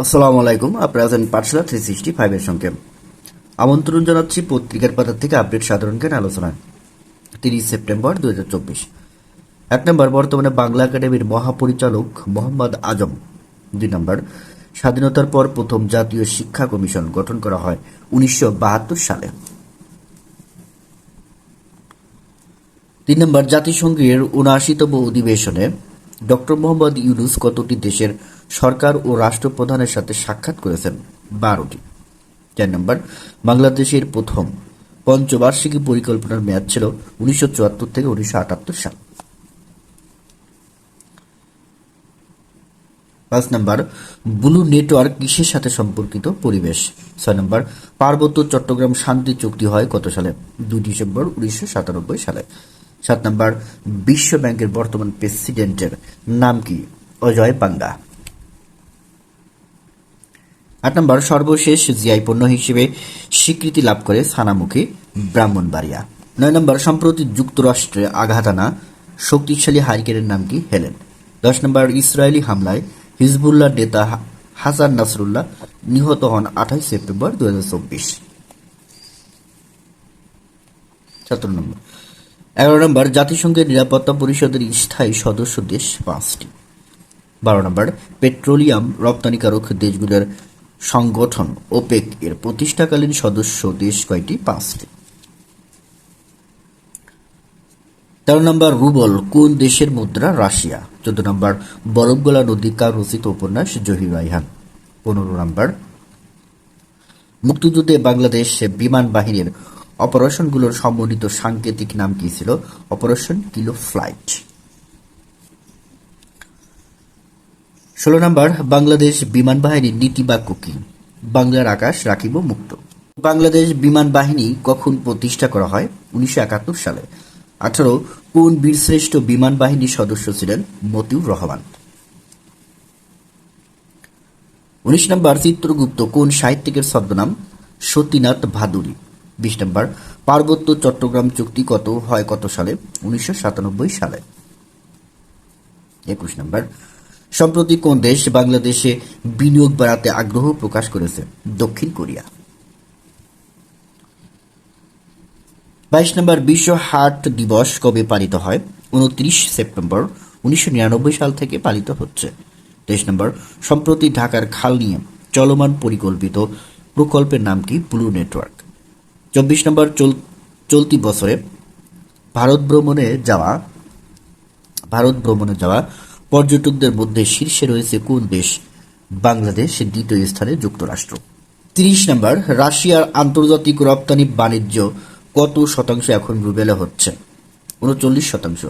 আসসালামু আলাইকুম আপনারা আছেন পাঠশালা থ্রি সিক্সটি ফাইভের সঙ্গে। আমন্ত্রণ জানাচ্ছি পত্রিকার পাতা থেকে আপডেট সাধারণ জ্ঞান আলোচনায়। তিরিশ সেপ্টেম্বর দু চব্বিশ। এক নম্বর, বর্তমানে বাংলা একাডেমির মহাপরিচালক মোহাম্মদ আজম। দুই নম্বর, স্বাধীনতার পর প্রথম জাতীয় শিক্ষা কমিশন গঠন করা হয় উনিশশো বাহাত্তর সালে। তিন নম্বর, জাতিসংঘের উনআশিতম অধিবেশনে ডক্টর মোহাম্মদ ইউনুস কতটি দেশের সরকার ও রাষ্ট্রপ্রধানের সাথে সাক্ষাৎ করেছেন বারোটি। চার নম্বর, বাংলাদেশের প্রথম পঞ্চবার্ষিকী পরিকল্পনার মেয়াদ ছিল উনিশশো চুয়াত্তর থেকে উনিশশো আটাত্তর সাল। পাঁচ নম্বর, ব্লু নেটওয়ার্ক কিসের সাথে সম্পর্কিত পরিবেশ? ছয় নম্বর, পার্বত্য চট্টগ্রাম শান্তি চুক্তি হয় কত সালে? দুই ডিসেম্বর উনিশশো সাতানব্বই সালে। সাত নম্বর বিশ্ব ব্যাংকের বর্তমান প্রেসিডেন্টের নাম কি? অজয় পাঙ্গা আট নম্বর, সর্বশেষ জিআই পণ্য হিসেবে স্বীকৃতি লাভ করে সানামুখী ব্রাহ্মণবাড়িয়া। নয় নম্বর, সম্প্রতি যুক্তরাষ্ট্রে আঘাত আনা শক্তিশালী হারিকেনের নাম কি? হেলেন। দশ নম্বর, ইসরায়েলি হামলায় হিজবুল্লাহ নেতা হাসান নাসরুল্লাহ নিহত হন আঠাইশ সেপ্টেম্বর দু হাজার চব্বিশ। সতেরো নম্বর, এগারো নম্বর, জাতিসংঘের নিরাপত্তা পরিষদের স্থায়ী সদস্য দেশ পাঁচটি। বারো নম্বর, পেট্রোলিয়াম রপ্তানিকারক দেশগুলোর সংগঠন ওপেক এর প্রতিষ্ঠাকালীন সদস্য দেশ কয়টি? পাঁচটি। তেরো নম্বর, রুবল, কোন দেশের মুদ্রা? রাশিয়া। চোদ্দ নম্বর, বরফগোলা নদী, কার রচিত উপন্যাস? জহির রাইহান পনেরো নম্বর, মুক্তিযুদ্ধে বাংলাদেশ বিমান বাহিনীর অপারেশনগুলোর সমন্বিত সাংকেতিক নাম কি ছিল? Operation kilo flight. ষোলো নম্বর, বাংলাদেশ বিমান বাহিনীর নীতি বাক্য কি বাংলার আকাশ রাখিব মুক্ত। বাংলাদেশ বিমান বাহিনী কখন প্রতিষ্ঠা করা হয়? উনিশশো একাত্তর সালে। আঠারো, কোন বীরশ্রেষ্ঠ বিমান বাহিনীর সদস্য ছিলেন? মতিউর রহমান। উনিশ নম্বর, চিত্রগুপ্ত কোন সাহিত্যিকের ছদ্মনাম? সতীনাথ ভাদুরী। বিশ নম্বর, পার্বত্য চট্টগ্রাম চুক্তি কত, হয় কত সালে? উনিশশো সাতানব্বই সালে। একুশ নম্বর সম্প্রতি কোন দেশ বাংলাদেশে বিনিয়োগ বাড়াতে আগ্রহ প্রকাশ করেছে? দক্ষিণ কোরিয়া। বাইশ নম্বর, বিশ্ব হাট দিবস কবে পালিত হয়? উনত্রিশ সেপ্টেম্বর উনিশশো নিরানব্বই সাল থেকে পালিত হচ্ছে। তেইশ নম্বর, সম্প্রতি ঢাকার খাল নিয়ে চলমান পরিকল্পিত প্রকল্পের নাম কি? Blue network. চব্বিশ নম্বর চলতি বছরে ভারত ভ্রমণে যাওয়া, ভারত ভ্রমণে যাওয়া পর্যটকদের মধ্যে শীর্ষে রয়েছে কোন দেশ? বাংলাদেশ, দ্বিতীয় স্থানে যুক্তরাষ্ট্র। তিরিশ নম্বর, রাশিয়ার আন্তর্জাতিক রপ্তানি বাণিজ্য কত শতাংশ এখন রুবেলে হচ্ছে? উনচল্লিশ শতাংশ।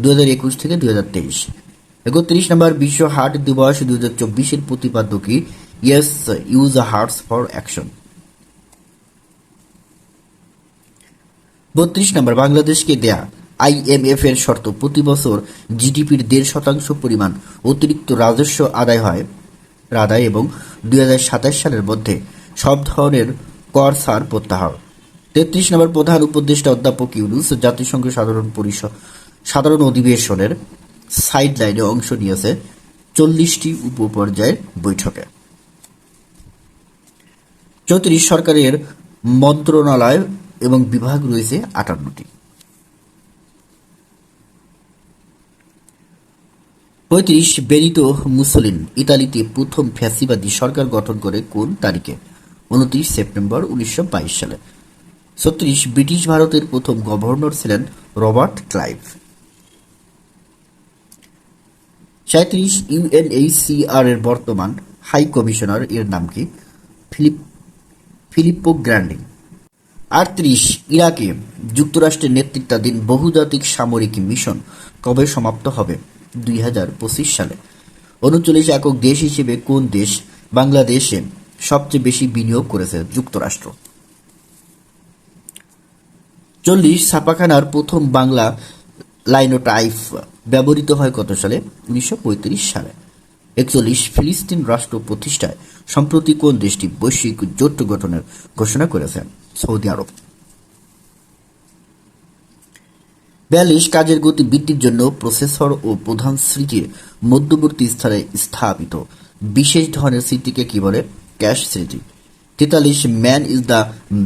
দু হাজার একুশ থেকে দুই হাজার তেইশ। একত্রিশ নম্বর, বিশ্ব হার্ট দিবস দুই হাজার চব্বিশের প্রতিপাদ্য কি yes use hearts for action বত্রিশ নম্বর, বাংলাদেশকে দেয়া। আইএমএফ এর শর্ত প্রতি বছর জিডিপির দেড় শতাংশ পরিমাণ অতিরিক্ত রাজস্ব আদায় হয় আদায় এবং দুই হাজার সাতাশ সালের মধ্যে সব ধরনের কর ছাড় প্রত্যাহার। তেত্রিশ নম্বর প্রধান উপদেষ্টা অধ্যাপক ইউনুস জাতিসংঘ সাধারণ পরিষদ, সাধারণ অধিবেশনের সাইড লাইনে অংশ নিয়েছে চল্লিশটি উপপর্যায়ের বৈঠকে। চৌত্রিশ সরকারের মন্ত্রণালয় এবং বিভাগ রয়েছে আটান্নটি। পঁয়ত্রিশ বেনিতো মুসলিন ইতালিতে প্রথম ফ্যাসিবাদী সরকার গঠন করে কোন তারিখে? উনত্রিশ সেপ্টেম্বর উনিশশো বাইশ সালে। ছত্রিশ, ব্রিটিশ ভারতের প্রথম গভর্নর ছিলেন রবার্ট ক্লাইভ। সাঁত্রিশ ইউএনএইচসিআর এর বর্তমান হাই কমিশনার এর নাম কি? Philip, Filippo Grandi. আটত্রিশ, ইরাকে যুক্তরাষ্ট্রের নেতৃত্বাধীন বহুজাতিক সামরিক মিশন কবে সমাপ্ত হবে? দুই হাজার পঁচিশ সালে। উনচল্লিশ একক দেশ হিসেবে কোন দেশ বাংলাদেশে সবচেয়ে বেশি বিনিয়োগ করেছে যুক্তরাষ্ট্র? চল্লিশ, ছাপাখানার প্রথম বাংলা লাইনোটাইপ ব্যবহৃত হয় কত সালে? উনিশশো পঁয়ত্রিশ সালে। একচল্লিশ, ফিলিস্তিন রাষ্ট্র প্রতিষ্ঠায় সম্প্রতি কোন দেশটি বৈশ্বিক জোট গঠনের ঘোষণা করেছে সৌদি আরব? বিয়াল্লিশ কাজের গতি বৃদ্ধির জন্য প্রসেসর ও প্রধান স্মৃতির মধ্যবর্তী স্থানে স্থাপিত। বিশেষ ধরনের স্মৃতিকে কি বলে? ক্যাশ স্মৃতি তেতাল্লিশ, man is the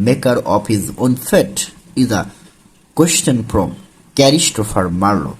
maker of his own fate, is the question from Christopher Marlowe.